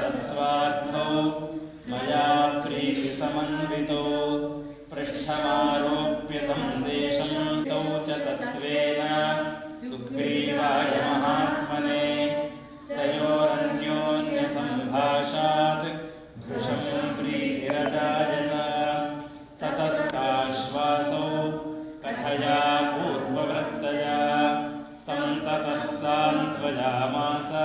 तत्त्वार्थौ सुग्रीवाय महात्मने तयोरन्योन्यसम्भाषात् भृशं प्रीतिरजायत ततस्ताश्वासौ कथया पूर्ववृत्तया तं ततः सान्त्वयामासा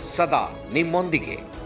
ಸದಾ ನಿಮ್ಮೊಂದಿಗೆ.